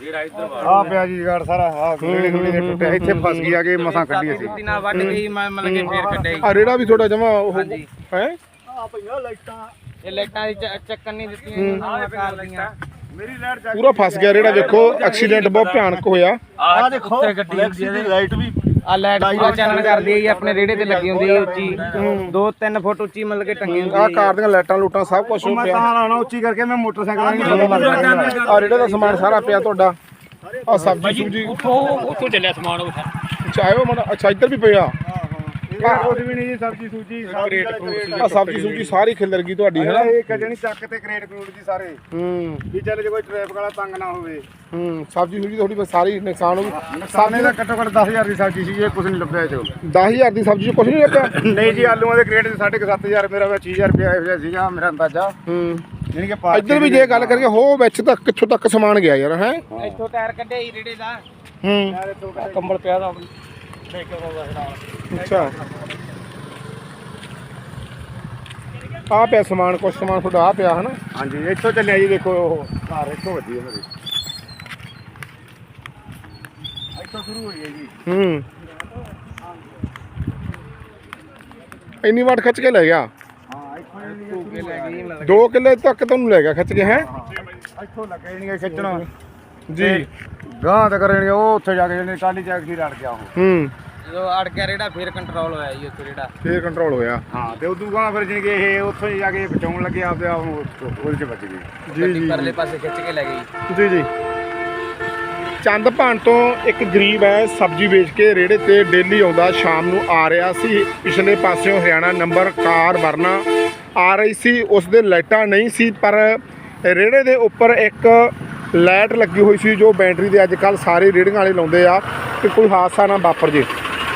ਆ ਪਿਆ ਜੀ ਗਾੜ ਸਾਰਾ ਆ ਗੇੜੇ ਗੁੜੇ ਦੇ ਟੁੱਟਿਆ ਇੱਥੇ ਫਸ ਗਈ ਆ ਕੇ ਮਸਾਂ ਕੱਢੀ ਅਸੀਂ ਕੁੱਤੀ ਨਾਲ ਵੱਢ ਗਈ ਮੈਂ ਮਤਲਬ ਕਿ ਫੇਰ ਕੱਢਿਆ ਜੀ। ਆ ਰੇੜਾ ਵੀ ਤੁਹਾਡਾ ਜਮਾ ਉਹ ਹਾਂਜੀ। ਹੈ? ਇਹ ਲਾਈਟਾਂ ਦੀ ਚ- ਚੱਕਣ ਨਹੀਂ ਦਿੱਤੀਆਂ ਇਹਨਾਂ ਕਾਰ ਦੀਆਂ ਮੇਰੀ ਲਾਈਟ ਜਾ ਪੂਰਾ ਫਸ ਗਿਆ ਰੇੜਾ ਵੇਖੋ ਐਕਸੀਡੈਂਟ ਬਹੁਤ ਭਿਆਨਕ ਹੋਇਆ। ਆ ਦੇਖੋ ਗੱਡੀ ਦੀ ਲਾਈਟ ਵੀ ਆ ਲਾਈਟ ਪੂਰਾ ਚਾਨਣ ਕਰਦੀ ਹੈ ਜੀ ਆਪਣੇ ਰੇੜੇ ਤੇ ਲੱਗੀ ਹੁੰਦੀ ਹੈ ਉੱਚੀ। 2-3 ਫੁੱਟ ਉੱਚੀ ਮਤਲਬ ਕਿ ਟੰਗੀ ਹੁੰਦੀ ਆ ਹੈ ਕਾਰ ਦੀਆਂ ਲਾਈਟਾਂ ਲੂਟਾਂ ਸਭ ਕੁਝ ਮੈਂ ਪਿਆ। ਤਾਂ ਲਾਉਣਾ ਉੱਚੀ ਕਰਕੇ ਮੈਂ ਮੋਟਰਸਾਈਕਲ ਨਹੀਂ ਚਲਾਉਂਦਾ ਆ ਰੇੜੇ ਦਾ ਸਮਾਨ ਸਾਰਾ ਪਿਆ ਤੁਹਾਡਾ। ਆ ਸਬਜ਼ੀ ਸੂਜੀ ਉੱਥੋਂ ਉੱਥੋਂ ਚੱਲਿਆ ਸਮਾਨ ਉਹ ਅੱਛਾ ਆਇਓ ਮੜਾ ਅੱਛਾ ਇੱਧਰ ਵੀ ਪਿਆ। ਕੁਝ ਵੀ ਨਹੀਂ ਜੀ ਸਬਜੀ ਸੂਜੀ ਕਰੇਟ ਫਰੂਟ ਆ ਸਬਜ਼ੀ ਸੁਬਜੀ ਸਾਰੀ ਖਿਲਰ ਗਈ ਤੁਹਾਡੀ ਹੈ ਨਾ ਇਹ ਨਹੀਂ ਚੱਕ ਤੇ ਕਰੇਟ ਕਰੂਟ ਜੀ ਸਾਰੇ। ਹੂੰ। ਵੀ ਚੱਲ ਜੇ ਕੋਈ ਟ੍ਰੈਫਿਕ ਵਾਲਾ ਤੰਗ ਨਾ ਹੋਵੇ। ਹੂੰ ਸਬਜ਼ੀ ਸੁਬਜੀ ਥੋੜੀ ਸਾਰੀ ਨੁਕਸਾਨ ਹੋ ਗਈ। ਨੁਕਸਾਨੇ ਦਾ ਘੱਟੋ ਘੱਟ 10000 ਦੀ ਸਬਜੀ ਸੀ ਇਹ ਕੁਝ ਨਹੀਂ ਲੱਭਿਆ ਚੋਂ। 10000 ਦੀ ਸਬਜ਼ੀ ਚ ਕੁਝ ਨਹੀਂ ਲੱਗਾ ਨਹੀਂ ਜੀ ਆਲੂਆਂ ਦੇ ਕਰੇਟ ਦੇ 7500 ਮੇਰਾ ਵਾ 6000 ਰੁਪਏ ਇਹੋ ਜਿਹਾ ਸੀਗਾ ਮੇਰਾ ਅੰਦਾਜ਼ਾ। ਹੂੰ। ਯਾਨੀ ਕਿ ਪਾਰਕ ਇੱਧਰ ਵੀ ਜੇ ਗੱਲ ਕਰੀਏ ਹੋ ਵਿੱਚ ਤੱਕ ਕਿੱਥੋਂ ਤੱਕ ਸਮਾਨ ਗਿਆ ਯਾਰ ਹੈ? ਇੱਥੋਂ ਟਾਇਰ ਕੱਢਿਆ ਹੀ ਰੇੜੇ ਦਾ। ਹੂੰ। ਕੰਬਲ ਪਿਆ ਦਾ। ਨਾਲ? ਅੱਛਾ। ਆ ਪਿਆ ਸਮਾਨ ਕੁਛ ਸਮਾਨ ਤੁਹਾਡਾ ਆ ਪਿਆ ਹਨਾ? ਹਾਂਜੀ ਇੱਥੋਂ ਚੱਲਿਆ ਜੀ ਦੇਖੋ ਉਹ ਘਰ ਇੱਥੋਂ ਵੱਜੀ ਹੈ ਮੇਰੀ। ਇੱਥੋਂ ਸ਼ੁਰੂ ਹੋਈ ਹੈ ਜੀ। ਹੂੰ। ਇੰਨੀ ਵਾਟ ਖਿੱਚ ਕੇ ਲੈ ਗਿਆ? ਹਾਂ ਇੱਥੋਂ ਹੀ ਲੈ ਗਈ ਮਤਲਬ 2 ਕਿੱਲੇ ਤੱਕ ਤੁਹਾਨੂੰ ਲੈ ਗਿਆ ਖਿੱਚ ਕੇ ਹੈ? ਇੱਥੋਂ ਲੱਗੇ ਨਹੀਂ ਖਿੱਚਣਾ। ਜੀ। ਗਾਂ ਤੇ ਕਰਨਗੇ ਉਹ ਉੱਥੇ ਜਾ ਕੇ ਜਿਹਨੇ ਕਾਲੀ ਚੱਕ ਦੀ ਲੜ ਗਿਆ ਉਹ। ਹੂੰ। ਜਦੋਂ ਅੜ ਗਿਆ ਰੇੜਾ ਫਿਰ ਕੰਟਰੋਲ ਹੋਇਆ ਜੀ ਉੱਥੇ ਰੇੜਾ। ਫੇਰ ਕੰਟਰੋਲ ਹੋਇਆ। ਹਾਂ ਤੇ ਉਦੋਂ ਗਾਂ ਫਿਰ ਜਿਹਨੇ ਕਿ ਇਹ ਉੱਥੋਂ ਹੀ ਜਾ ਕੇ ਬਚਾਉਣ ਲੱਗੇ ਆਪਦੇ ਆਪ ਨੂੰ ਉਹਦੇ ਚ ਬਚ ਗਏ। ਜੀ ਗੱਡੀ ਜੀ ਪਰਲੇ ਪਾਸੇ ਖਿੱਚ ਕੇ ਲੈ ਗਈ। ਜੀ ਜੀ। ਚੰਦ ਭਾਨ ਤੋਂ ਇੱਕ ਗਰੀਬ ਹੈ ਸਬਜ਼ੀ ਵੇਚ ਕੇ ਰੇੜੇ ਤੇ ਡੇਲੀ ਆਉਂਦਾ ਸ਼ਾਮ ਨੂੰ ਆ ਰਿਹਾ ਸੀ। ਪਿਛਲੇ ਪਾਸਿਓਂ ਹਰਿਆਣਾ ਨੰਬਰ ਕਾਰ ਵਰਨਾ ਆ ਰਹੀ ਸੀ ਉਸ ਦੇ ਲਾਈਟਾਂ ਨਹੀਂ ਸੀ ਪਰ ਰੇੜੇ ਦੇ ਉੱਪਰ ਇੱਕ ਲਾਈਟ ਲੱਗੀ ਹੋਈ ਸੀ ਜੋ ਬੈਟਰੀ ਦੇ ਅੱਜ ਕੱਲ ਸਾਰੇ ਰੇੜੀਆਂ ਵਾਲੇ ਲਾਉਂਦੇ ਆ ਕਿ ਕੋਈ ਹਾਦਸਾ ਨਾ ਵਾਪਰ ਜੇ।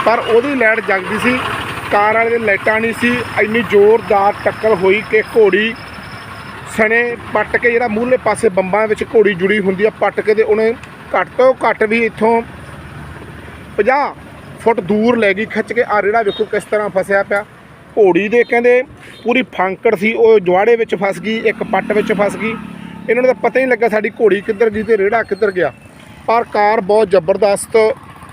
ਪਰ ਉਹਦੀ ਲਾਈਟ ਜਗਦੀ ਸੀ, ਕਾਰ ਵਾਲੇ ਦੇ ਲਾਈਟਾਂ ਨਹੀਂ ਸੀ, ਇੰਨੀ ਜ਼ੋਰਦਾਰ ਟੱਕਰ ਹੋਈ ਕਿ ਘੋੜੀ ਸਣੇ ਪੱਟ ਕੇ ਜਿਹੜਾ ਮੂਹਲੇ ਪਾਸੇ ਬੰਬਾਂ ਵਿੱਚ ਘੋੜੀ ਜੁੜੀ ਹੁੰਦੀ ਆ, ਪੱਟ ਕੇ ਤੇ ਉਹਨੇ ਘੱਟ ਤੋਂ ਘੱਟ ਵੀ ਇੱਥੋਂ 50 ਫੁੱਟ ਦੂਰ ਲੈ ਗਈ, ਖਿੱਚ ਕੇ। ਆ ਰੇੜਾ ਵੇਖੋ ਕਿਸ ਤਰ੍ਹਾਂ ਫਸਿਆ ਪਿਆ। ਘੋੜੀ ਦੇ ਕਹਿੰਦੇ ਪੂਰੀ ਫਾਂਕੜ ਸੀ, ਉਹ ਜਵਾੜੇ ਵਿੱਚ ਫਸ ਗਈ, ਇੱਕ ਪੱਟ ਵਿੱਚ ਫਸ ਗਈ। ਇਹਨਾਂ ਨੂੰ ਤਾਂ ਪਤਾ ਹੀ ਨਹੀਂ ਲੱਗਾ ਸਾਡੀ ਘੋੜੀ ਕਿੱਧਰ ਗਈ ਤੇ ਰੇੜਾ ਕਿੱਧਰ ਗਿਆ। ਪਰ ਕਾਰ ਬਹੁਤ ਜ਼ਬਰਦਸਤ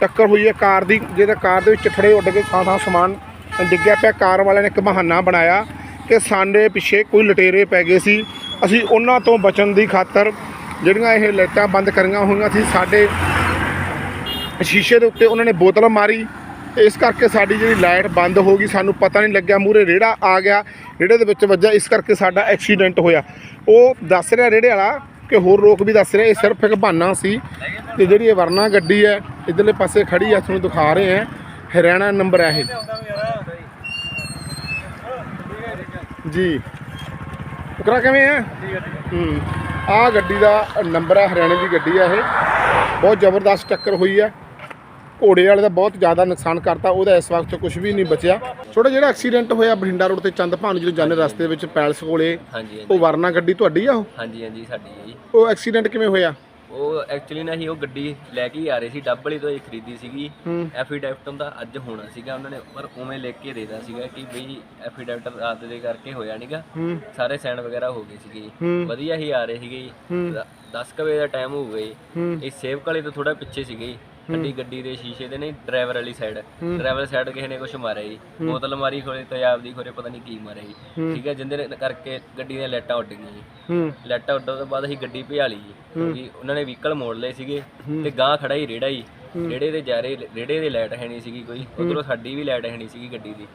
ਟੱਕਰ ਹੋਈ ਹੈ। ਕਾਰ ਦੀ, ਜਿਹਦਾ ਕਾਰ ਦੇ ਵਿੱਚ ਚਿੱਠੜੇ ਉੱਡ ਕੇ ਥਾਂ ਥਾਂ ਸਮਾਨ ਡਿੱਗਿਆ ਪਿਆ। ਕਾਰ ਵਾਲਿਆਂ ਨੇ ਇੱਕ ਬਹਾਨਾ ਬਣਾਇਆ ਕਿ ਸਾਡੇ ਪਿੱਛੇ ਕੋਈ ਲਟੇਰੇ ਪੈ ਗਏ ਸੀ। ਅਸੀਂ ਉਹਨਾਂ ਤੋਂ ਬਚਣ ਦੀ ਖਾਤਰ ਜਿਹੜੀਆਂ ਇਹ ਲਾਈਟਾਂ ਬੰਦ ਕਰੀਆਂ ਹੋਈਆਂ ਸੀ, ਸਾਡੇ ਸ਼ੀਸ਼ੇ ਦੇ ਉੱਤੇ ਉਹਨਾਂ ਨੇ ਬੋਤਲ ਮਾਰੀ। ਤੇ ਇਸ ਕਰਕੇ ਸਾਡੀ ਜਿਹੜੀ ਲਾਈਟ ਬੰਦ ਹੋ ਗਈ, ਸਾਨੂੰ ਪਤਾ ਨਹੀਂ ਲੱਗਿਆ ਮੂਰੇ ਰੇੜਾ ਆ ਗਿਆ, ਰੇੜੇ ਦੇ ਵਿੱਚ ਵੱਜਾ ਇਸ ਕਰਕੇ ਸਾਡਾ ਐਕਸੀਡੈਂਟ ਹੋਇਆ। ਉਹ ਦੱਸ ਰਿਹਾ ਰੇੜੇ ਵਾਲਾ ਕਿ ਹੋਰ ਲੋਕ ਵੀ ਦੱਸ ਰਿਹਾ, ਇਹ ਸਿਰਫ ਇੱਕ ਬਹਾਨਾ ਸੀ ਤੇ ਜਿਹੜੀ ਇਹ ਵਰਨਾ ਗੱਡੀ ਹੈ, ਇਧਰਲੇ ਪਾਸੇ ਖੜੀ ਆ ਤੁਹਾਨੂੰ ਦਿਖਾ ਰਹੇ ਹਾਂ, ਹਰਿਆਣਾ ਨੰਬਰ ਹੈ ਇਹ। ਜੀ। ਉਕਰਾ ਕਿਵੇਂ ਹੈ? ਹੂੰ। ਆ ਗੱਡੀ ਦਾ ਨੰਬਰ ਹੈ, ਹਰਿਆਣੇ ਦੀ ਗੱਡੀ ਹੈ ਇਹ। ਬਹੁਤ ਜ਼ਬਰਦਸਤ ਟੱਕਰ ਹੋਈ ਹੈ। ਘੋੜੇ ਵਾਲੇ ਦਾ ਬਹੁਤ ਜ਼ਿਆਦਾ ਨੁਕਸਾਨ ਕਰਤਾ ਉਹਦਾ ਇਸ ਵਕਤ ਕੁਝ ਵੀ ਨਹੀਂ ਬਚਿਆ। ਛੋਟਾ ਜਿਹੜਾ ਐਕਸੀਡੈਂਟ ਹੋਇਆ ਬਠਿੰਡਾ ਰੋਡ ਤੇ ਚੰਦਭਾਨ ਜਦੋਂ ਜਾਂਦੇ ਰਸਤੇ ਵਿੱਚ ਪੈਲਸ ਕੋਲੇ ਹਾਂਜੀ ਉਹ ਵਰਨਾ ਗੱਡੀ ਤੁਹਾਡੀ ਆ ਉਹ? ਹਾਂਜੀ ਹਾਂਜੀ ਸਾਡੀ ਹੈ ਜੀ। ਉਹ ਐਕਸੀਡੈਂਟ ਕਿਵੇਂ ਹੋਇਆ? ਉਹ ਐਕਚੁਅਲੀ ਨਾ ਹੀ ਉਹ ਗੱਡੀ ਲੈ ਕੇ ਹੀ ਆ ਰਹੇ ਸੀ ਡੱਬਲੀ ਤੋਂ ਹੀ ਖਰੀਦੀ ਸੀਗੀ। ਹੂੰ। ਐਫੀਡੈਵਿਟ ਦਾ ਅੱਜ ਹੋਣਾ ਸੀਗਾ ਉਹਨਾਂ ਨੇ ਪਰ ਉਵੇਂ ਲਿਖ ਕੇ ਦੇਦਾ ਸੀਗਾ ਕਿ ਬਈ ਐਫੀਡੈਵਿਟ ਰਾਤ ਦੇ ਕਰਕੇ ਹੋਇਆ ਨਹੀਂਗਾ ਹੂੰ। ਸਾਰੇ ਸਾਈਨ ਵਗੈਰਾ ਹੋ ਗਏ ਸੀਗੇ। ਜੀ। ਹੂੰ। ਵਧੀਆ ਹੀ ਆ ਰਹੇ ਸੀਗੇ। ਜੀ। ਹੂੰ। ਦ- ਦਸ ਕੁ ਵਜੇ ਦਾ ਟਾਈਮ ਹੋ ਗਿਆ ਜੀ ਹੂੰ। ਇਹ ਸੇਵ ਕਾਲੇ ਤੋਂ ਥੋੜਾ ਪਿੱਛੇ ਸੀਗੇ। ਜੀ ਗੱਡੀ ਗੱਡੀ ਦੇ ਸ਼ੀਸ਼ੇ ਦੇ ਨਹੀਂ ਡਰਾਈਵਰ ਵਾਲੀ ਸਾਈਡ ਡਰਾਈਵਰ ਸਾਈਡ ਕਿਸੇ ਨੇ ਕੁਝ ਮਾਰਿਆ ਜੀ। ਬੋਤਲ ਮਾਰੀ ਖੋਲੇ ਤੇਜ਼ਾਬ ਦੀ ਖੋਰੇ ਪਤਾ ਨਹੀਂ ਕੀ ਮਾਰਿਆ ਜੀ। ਠੀਕ ਹੈ ਜਿੰਦੇ ਕਰਕੇ ਗੱਡੀ ਦੀਆਂ ਲਾਈਟਾਂ ਉੱਡ ਗਈਆਂ ਜੀ। ਲਾਈਟਾਂ ਉੱਡਣ ਤੋਂ ਬਾਅਦ ਅਸੀਂ ਗੱਡੀ ਭਜਾ ਲਈ ਜੀ। ਕਿਉਂਕਿ ਉਹਨਾਂ ਨੇ ਵਹੀਕਲ ਮੋੜ ਲਏ ਸੀਗੇ ਤੇ ਗਾਂ ਖੜਾ ਹੀ ਰੇੜਾ ਹੀ। ਰੇੜੇ ਦੇ ਜਾਰੇ ਰੇੜੇ ਦੀ ਲਾਈਟ ਹੈ ਨਹੀਂ ਸੀਗੀ ਕੋਈ। ਉਧਰੋਂ ਸਾਡੀ ਵੀ ਲਾਈਟ ਹੈ ਨਹੀਂ ਸੀਗੀ ਗੱਡੀ ਦੀ।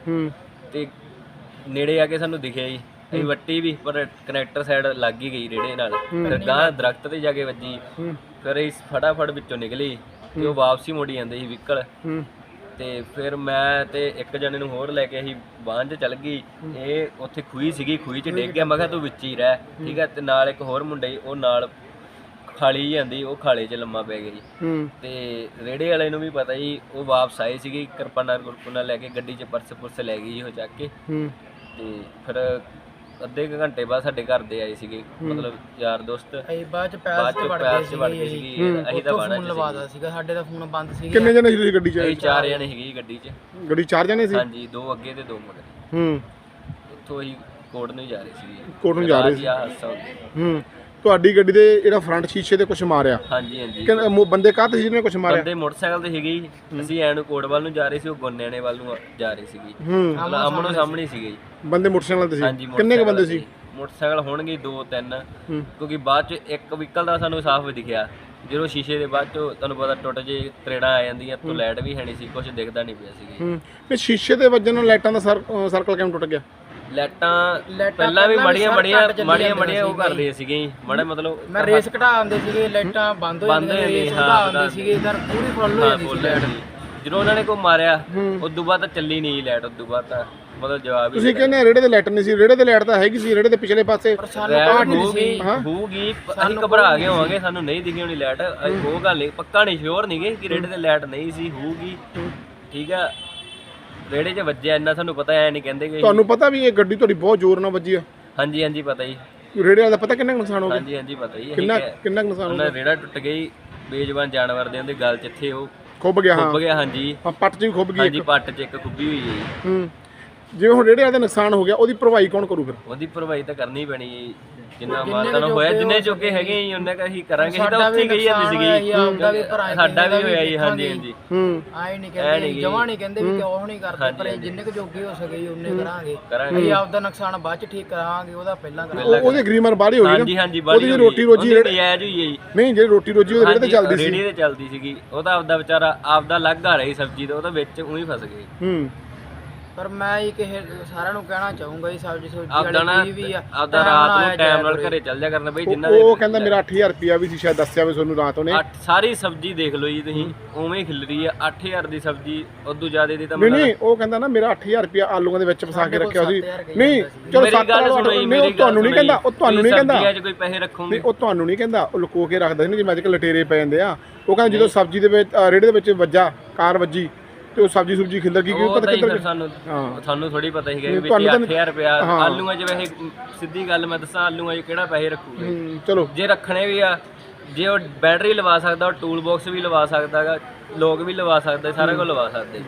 ਤੇ ਨੇੜੇ ਆ ਕੇ ਸਾਨੂੰ ਦਿਖਿਆ ਜੀ। ਅਸੀਂ ਵੱਟੀ ਵੀ ਪਰ ਕਨੈਕਟਰ ਸਾਈਡ ਲੱਗ ਹੀ ਗਈ ਰੇੜੇ ਨਾਲ। ਫਿਰ ਗਾਂ ਦਰਖਤ ਤੇ ਜਾ ਕੇ ਵੱਜੀ। ਫਿਰ ਅਸੀਂ ਫਟਾਫਟ ਵਿੱਚੋਂ ਨਿਕਲੀ। ਤੇ ਉਹ ਵਾਪਸੀ ਮੋੜੀ ਜਾਂਦੇ ਸੀ ਵਹੀਕਲ। ਹੂੰ। ਤੇ ਫਿਰ ਮੈਂ ਤੇ ਇੱਕ ਜਣੇ ਨੂੰ ਹੋਰ ਲੈ ਕੇ ਅਸੀਂ ਬਾਂਝ ਚ ਚੱਲ ਗਈ। ਇਹ ਉੱਥੇ ਖੂਹੀ ਸੀਗੀ ਖੂਹੀ ਚ ਡਿੱਗ ਗਿਆ ਮੈਂ ਕਿਹਾ ਤੂੰ ਵਿੱਚ ਹੀ ਰਹਿ। ਠੀਕ ਹੈ ਤੇ ਨਾਲ ਇੱਕ ਹੋਰ ਮੁੰਡਾ ਸੀ ਉਹ ਨਾਲ ਖਾਲੀ ਜਾਂਦੀ ਉਹ ਖਾਲੇ 'ਚ ਲੰਮਾ ਪੈ ਗਿਆ ਜੀ। ਤੇ ਰੇੜੇ ਵਾਲੇ ਨੂੰ ਵੀ ਪਤਾ ਜੀ ਉਹ ਵਾਪਸ ਆਏ ਸੀਗੇ ਕਿਰਪਾਨਾਂ ਗੁਰਪੁਨਾ ਲੈ ਕੇ ਗੱਡੀ 'ਚ ਪਰਸ ਪੁਰਸ ਲੈ ਗਈ ਜੀ ਉਹ ਚੱਕ ਕੇ। ਤੇ ਫਿਰ ਅੱਧੇ ਕੁ ਘੰਟੇ ਬਾਅਦ ਸਾਡੇ ਘਰ ਦੇ ਆਏ ਸੀਗੇ ਮਤਲਬ ਯਾਰ ਦੋਸਤ। ਅਸੀਂ ਬਾਅਦ ਚ ਬਾਅਦ ਪੈਲਸ ਚ ਚ ਵੜ ਪੈਲਸ ਗਏ 'ਚ ਵੜ ਸੀ ਗਏ ਸੀਗੇ ਅਸੀਂ ਤਾਂ ਫੋਨ ਚ ਲਵਾਦਾ ਸੀਗੇ ਸਾਡੇ ਦਾ ਫੋਨ ਬੰਦ ਸੀ ਕਿੰਨੇ ਜਣੇ ਸੀ ਤੁਸੀਂ ਗੱਡੀ 'ਚ ਅਸੀਂ ਚਾਰ ਜਣੇ ਸੀਗੇ ਜੀ ਗੱਡੀ 'ਚ। ਗੱਡੀ ਚਾਰ ਜਣੇ ਸੀ? ਹਾਂਜੀ ਦੋ ਅੱਗੇ ਤੇ ਦੋ ਮੁੰਡੇ। ਹੂੰ। ਉੱਥੋਂ ਹੀ ਕੋਟ ਨੂੰ ਜਾ ਰਹੇ ਸੀਗੇ। ਕੋਟ ਨੂੰ ਜਾ ਰਹੇ ਹਾਦਸਾ ਹੋ ਗਿਆ। ਹੂੰ। ਤੁਹਾਡੀ ਗੱਡੀ ਦੇ ਜਿਹੜਾ ਫਰੰਟ ਸ਼ੀਸ਼ੇ ਤੇ ਕੁਝ ਮਾਰਿਆ? ਹਾਂਜੀ ਹਾਂਜੀ। ਕਿ ਮੋ- ਬੰਦੇ ਕਾਹਤੇ ਸੀ ਜਿਹਨੇ ਕੁਝ ਮਾਰਿਆ? ਬੰਦੇ ਮੋਟਰਸਾਈਕਲ ਤੇ ਸੀਗੇ ਜੀ। ਅਸੀਂ ਐਨੂੰ ਕੋਟ ਵੱਲ ਨੂੰ ਜਾ ਰਹੇ ਸੀ ਉਹ ਗੋਨਿਆਣੇ ਵੱਲ ਨੂੰ ਜਾ ਰਹੇ ਸੀਗੇ ਹੂੰ। ਮਤਲਬ ਆਮਣੋ ਸਾਹਮਣੇ ਸੀਗੇ ਜੀ। ਬੰਦੇ ਮੋਟਰਸਾਈਕਲ ਤੇ ਹਾਂਜੀ ਸੀ ਕਿੰਨੇ ਕੁ ਬੰਦੇ ਸੀ? ਮੋਟਰਸਾਈਕਲ ਹੋਣਗੇ ਦੋ ਤਿੰਨ। ਹੂੰ। ਕਿਉਂਕਿ ਬਾਅਦ ਚ ਇੱਕ ਵਹੀਕਲ ਦਾ ਸਾਨੂੰ ਸਾਫ਼ ਦਿਖਿਆ। ਜਦੋਂ ਸ਼ੀਸ਼ੇ ਦੇ ਬਾਅਦ ਚ ਤੁਹਾਨੂੰ ਪਤਾ ਟੁੱਟ ਜੇ ਤਰੇੜਾਂ ਆ ਜਾਂਦੀਆਂ ਤੋਂ ਲਾਈਟ ਵੀ ਹੈ ਨਹੀਂ ਸੀ ਕੁਝ ਦਿਖਦਾ ਨਹੀਂ ਪਿਆ ਸੀਗੀ ਹੂੰ। ਇਹ ਸ਼ੀਸ਼ੇ ਦੇ ਵੱਜਣ ਨਾਲ ਲਾਈਟਾਂ ਦਾ ਸਰ- ਅ, ਸਰਕਲ ਕਿਵੇਂ ਟੁੱਟ ਗਿਆ? ਲਾਈਟਾਂ ਪਹਿਲਾਂ ਵੀ ਪਹਿਲਾਂ ਵੀ ਮੜੀਆਂ ਸਰ ਮੜੀਆਂ ਘੱਟ ਚੱਲੀ ਮੜੀਆਂ ਜਾਂਦੀਆਂ ਮੜੀਆਂ ਉਹ ਸੀਗੀਆਂ। ਕਰਦੇ ਸੀਗੇ ਜੀ। ਮਾੜਾ ਮਤਲਬ ਮੈਂ ਰੇਸ ਘਟਾ ਆਉਂਦੇ ਸੀਗੇ ਲਾਈਟਾਂ ਬੰਦ ਹੋ ਬੰਦ ਹੋ ਜਾਂਦੀਆਂ ਜਾਂਦੀਆਂ, ਰੇਸ ਹਾਂ, ਘਟਾ ਆਉਂਦੇ ਹਾਂ। ਸੀਗੇ ਇਧਰ ਪੂਰੀ ਫੁੱਲ ਹੋ ਹਾਂ ਜਾਂਦੀ ਸੀ ਲਾਈਟ। ਜੀ ਜਦੋਂ ਉਹਨਾਂ ਨੇ ਕੋ ਮਾਰਿਆ ਉਦੋਂ ਬਾਅਦ ਤਾਂ ਚੱਲੀ ਨਹੀਂ ਲਾਈਟ ਉਦੋਂ ਬਾਅਦ ਤਾਂ ਮਤਲਬ ਜਵਾਬ ਹੀ ਤੁਸੀਂ ਕਹਿੰਦੇ ਰੇੜੇ ਦੇ ਲਾਈਟ ਨਹੀਂ ਸੀ ਰੇੜੇ ਦੇ ਲਾਈਟ ਤਾਂ ਹੈਗੀ ਸੀ ਰੇੜੇ ਦੇ ਪਿਛਲੇ ਪਾਸੇ। ਲਾਈਟ ਹੋਊਗੀ ਹਾਂ। ਹੋਊਗੀ ਅਸੀਂ ਘਬਰਾ ਗਏ ਹੋਵਾਂਗੇ ਸਾਨੂੰ ਨਹੀਂ ਦਿਖੀ ਹੋਣੀ ਲਾਈਟ। ਅਸੀਂ ਉਹ ਗੱਲ ਨਹੀਂ ਪੱਕਾ ਨਹੀਂ ਸ਼ੋਰ ਨਹੀਂਗੇ ਕਿ ਰੇੜੇ ਤੇ ਲਾਈਟ ਨਹੀਂ ਸੀ ਹੋਊਗੀ। ਠੀਕ ਆ। ਰੇੜੇ 'ਚ ਵੱਜਿਆ ਇੰਨਾ ਸਾਨੂੰ ਪਤਾ ਐ ਨਹੀਂ ਕਹਿੰਦੇ ਕਿ ਤੁਹਾਨੂੰ ਪਤਾ ਵੀ ਇਹ ਗੱਡੀ ਤੁਹਾਡੀ ਬਹੁਤ ਜ਼ੋਰ ਨਾਲ ਵੱਜੀ ਆ? ਹਾਂਜੀ ਹਾਂਜੀ ਪਤਾ ਜੀ। ਰੇੜੇ ਵਾਲਾ ਦਾ ਪਤਾ ਕਿੰਨਾ ਕੁ ਨੁਕਸਾਨ ਹੋ ਗਿਆ? ਹਾਂਜੀ ਹਾਂਜੀ ਪਤਾ ਜੀ ਕਿੰਨਾ ਕਿੰਨਾ ਕੁ ਨੁਕਸਾਨ ਹੋ ਗਿਆ? ਰੇੜਾ ਟੁੱਟ ਗਈ ਬੇਜਵਾਨ ਜਾਨਵਰ ਦੇ ਉਹਦੇ ਗਲ 'ਚ ਇੱਥੇ ਉਹ ਖੁੱਬ ਗਿਆ ਹਾਂ। ਖੁੱਭ ਗਿਆ ਹਾਂਜੀ। ਹਾਂ, ਪੱਟ 'ਚ ਵੀ ਖੁੱਬ ਗਈ ਹਾਂਜੀ ਪੱਟ 'ਚ ਇੱਕ ਖੁੱਬੀ ਹੋਈ ਹੈ ਜੀ। ਹੂੰ। ਜਿਵੇਂ ਹੁਣ ਰੇੜੇ ਵਾਲੇ ਦਾ ਨੁਕਸਾਨ ਹੋ ਗਿਆ ਉਹਦੀ ਭਰਵਾਈ ਕੌਣ ਕਰੂ ਫਿਰ? ਉਹਦੀ ਭਰਵਾਈ ਤਾਂ ਕਰਨੀ ਪੈਣੀ ਹੈ ਜੀ। ਜਿੰਨਾ ਮਾਤਾ ਨੂੰ ਹੋਇਆ ਜਿੰਨੇ ਜੋਗੇ ਹੈਗੇ ਜੀ ਉਹਨਾਂ ਕਾ ਅਸੀਂ ਕਰਾਂਗੇ। ਅਸੀਂ ਤਾਂ ਉੱਥੇ ਹੀ ਗਈ ਜਾਂਦੀ ਸੀਗੀ ਸਾਡਾ ਵੀ ਹੋਇਆ ਜੀ ਹਾਂਜੀ। ਹਾਂਜੀ। ਹੂੰ। ਆਏ ਨਹੀਂ ਕਹਿੰਦੇ ਨੀ ਗੀ। ਜਮਾ ਨਹੀਂ ਕਹਿੰਦੇ ਵੀ ਕਿਉਂ ਨਹੀਂ ਕਰਦੇ ਪਰ। ਜਿੰਨੇ ਕੁ ਜੋਗੇ ਹੋ ਸਕੇ ਜੀ ਉਨੇ ਕਰਾਂਗੇ। ਕਰਾਂਗੇ। ਅਸੀਂ ਆਪਦਾ ਨੁਕਸਾਨ ਬਾਅਦ ਚ ਠੀਕ ਕਰਾਂਗੇ ਉਹਦਾ ਪਹਿਲਾਂ ਕਰਾਂਗੇ। ਉਹ- ਉਹਦੇ ਗਰੀਮਰ ਬਾਹਲੀ ਹੋ ਗਈ ਹਾਂਜੀ ਨਾ ਹਾਂਜੀ ਉਹਦੀ ਜਿਹੜੀ ਰੋਟੀ ਰੋਜੀ ਨਜਾਇਜ਼ ਹੋਈ ਹੈ ਜੀ। ਨਹੀਂ ਜਿਹੜੀ ਰੋਟੀ ਰੋਜੀ ਉਹਦੇ ਰੇੜੇ ਤੇ ਚੱਲਦੀ ਸੀ। ਰੇੜੀ ਤੇ ਚੱਲਦੀ ਸੀਗੀ। ਉਹ ਤਾਂ ਆਪਦਾ ਵਿਚਾਰਾ ਆਪਦਾ ਲੱਗ ਆ ਰਹੀ ਸਬਜ਼ੀ ਤੇ ਉਹਦਾ ਵਿੱਚ ਉਹੀ ਫਸ ਗਈ। ਹੂੰ। ਪਰ ਮੈਂ ਹੀ ਕਿਸੇ ਸਾਰਿਆਂ ਨੂੰ ਕਹਿਣਾ ਚਾਹੂੰਗਾ ਜੀ ਸਬਜ਼ੀ ਸੁਬਜ਼ੀ ਨਾ ਵਾਲੀ ਵੀ ਆ ਆਪਦਾ ਰਾਤ ਨੂੰ ਟਾਈਮ ਨਾਲ ਘਰੇ ਚੱਲ ਜਾ ਕਰਨਾ ਬਈ ਜਿੰਨਾ ਉਹ ਕਹਿੰਦਾ ਮੇਰਾ 8000 ਰੁਪਿਆ ਵੀ ਸੀ ਸ਼ਾਇਦ ਦੱਸਿਆ ਵੀ ਤੁਹਾਨੂੰ ਰਾਤ ਉਹਨੇ। ਸਾਰੀ ਸਬਜ਼ੀ ਦੇਖ ਲਓ ਜੀ ਤੁਸੀਂ ਉਵੇਂ ਹੀ ਖਿਲ ਰਹੀ ਆ 8000 ਦੀ ਸਬਜ਼ੀ ਉਦੋਂ ਜ਼ਿਆਦਾ ਦੀ ਤਾਂ ਨਹੀਂ ਨਹੀਂ ਉਹ ਕਹਿੰਦਾ ਨਾ ਮੇਰਾ 8000 ਰੁਪਿਆ ਆਲੂਆਂ ਦੇ ਵਿੱਚ ਫਸਾ ਕੇ ਰੱਖਿਆ ਸੀ। ਸੱਤ ਨਹੀਂ ਚਲੋ ਮੇਰੀ 7 ਗੱਲ ਵਾਲਾ ਸੁਣੋ ਜੀ ਨਹੀਂ ਉਹ ਤੁਹਾਨੂੰ ਨਹੀਂ ਕਹਿੰਦਾ ਉਹ ਤੁਹਾਨੂੰ ਨਹੀਂ ਕਹਿੰਦਾ। ਸਬਜ਼ੀਆਂ 'ਚ ਕੋਈ ਪੈਸੇ ਰੱਖੋਗੇ? ਉਹ ਤੁਹਾਨੂੰ ਨਹੀਂ ਕਹਿੰਦਾ ਉਹ ਲੁਕੋ ਕੇ ਰੱਖਦਾ ਸੀ ਨਾ ਜਿਵੇਂ ਅੱਜ ਕੱਲ੍ਹ ਲਟੇਰੇ ਪੈ ਜਾਂਦੇ ਆ। ਉਹ ਕਹਿੰਦਾ ਜਦੋਂ ਸਬਜ਼ੀ ਦੇ ਵਿੱਚ ਰੇੜੇ ਦੇ ਵਿੱਚ ਵੱਜਾ ਕਾਰ ਵੱਜੀ ਤੇ ਉਹ ਸਬਜ਼ੀ ਸੁਬਜੀ ਖਿਲਰ ਗਈ ਕਿ ਉਹ ਪਤਾ ਕਿੱਧਰ ਸਾਨੂੰ ਹਾਂ। ਤੁਹਾਨੂੰ ਥੋੜੀ ਪਤਾ ਸੀਗਾ ਨਹੀਂ, ਵੀ ਤੁਹਾਨੂੰ ਤਾਂ- 8000 ਰੁਪਿਆ ਹਾਂ। ਆਲੂਆਂ 'ਚ ਵੈਸੇ ਸਿੱਧੀ ਗੱਲ ਮੈਂ ਦੱਸਾਂ ਆਲੂਆਂ 'ਚ ਕਿਹੜਾ ਪੈਸੇ ਰੱਖੂਗੇ ਚਲੋ ਜੇ ਰੱਖਣੇ ਵੀ ਆ ਜੇ ਉਹ ਬੈਟਰੀ ਲਵਾ ਸਕਦਾ ਉਹ ਟੂਲ ਬਾਕਸ ਵੀ ਲਵਾ ਸਕਦਾ ਹੈਗਾ ਲੋਕ ਵੀ ਲਵਾ ਸਕਦੇ ਸਾਰਾ ਕੁਝ ਲਵਾ ਸਕਦੇ